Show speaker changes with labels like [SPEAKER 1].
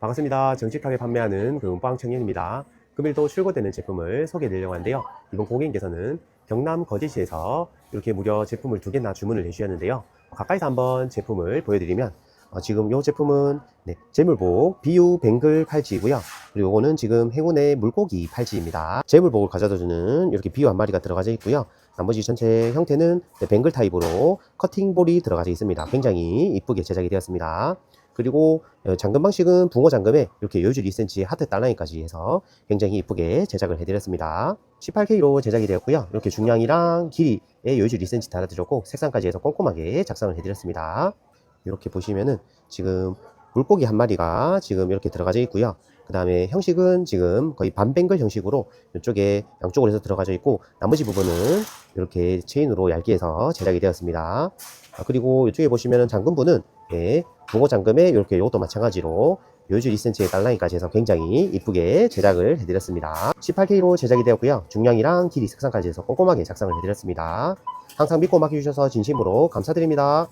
[SPEAKER 1] 반갑습니다. 정직하게 판매하는 그 은빵 청년입니다. 금일도 출고되는 제품을 소개해드리려고 하는데요. 이번 고객님께서는 경남 거제시에서 이렇게 무려 제품을 두 개나 주문을 해주셨는데요. 가까이서 한번 제품을 보여드리면 어, 지금 이 제품은 네, 재물복 비유 뱅글 팔찌이고요. 그리고 이거는 지금 행운의 물고기 팔찌입니다. 재물복을 가져다주는 이렇게 비유 한 마리가 들어가져 있고요. 나머지 전체 형태는 네, 뱅글 타입으로 커팅볼이 들어가져 있습니다. 굉장히 이쁘게 제작이 되었습니다. 그리고 어, 잠금 방식은 붕어 잠금에 이렇게 요줄 2cm 하트 딸라인까지 해서 굉장히 이쁘게 제작을 해드렸습니다. 18K로 제작이 되었고요. 이렇게 중량이랑 길이에 요줄 2cm 달아드렸고 색상까지 해서 꼼꼼하게 작성을 해드렸습니다. 이렇게 보시면은 지금 물고기 한 마리가 지금 이렇게 들어가져 있고요. 그 다음에 형식은 지금 거의 반뱅글 형식으로 이쪽에 양쪽으로 해서 들어가져 있고 나머지 부분은 이렇게 체인으로 얇게 해서 제작이 되었습니다. 아, 그리고 이쪽에 보시면은 잠금부는 예, 붕어 잠금에 이렇게 이것도 마찬가지로 요줄 2cm의 달라인까지 해서 굉장히 이쁘게 제작을 해드렸습니다. 18K로 제작이 되었고요. 중량이랑 길이 색상까지 해서 꼼꼼하게 작성을 해드렸습니다. 항상 믿고 맡겨주셔서 진심으로 감사드립니다.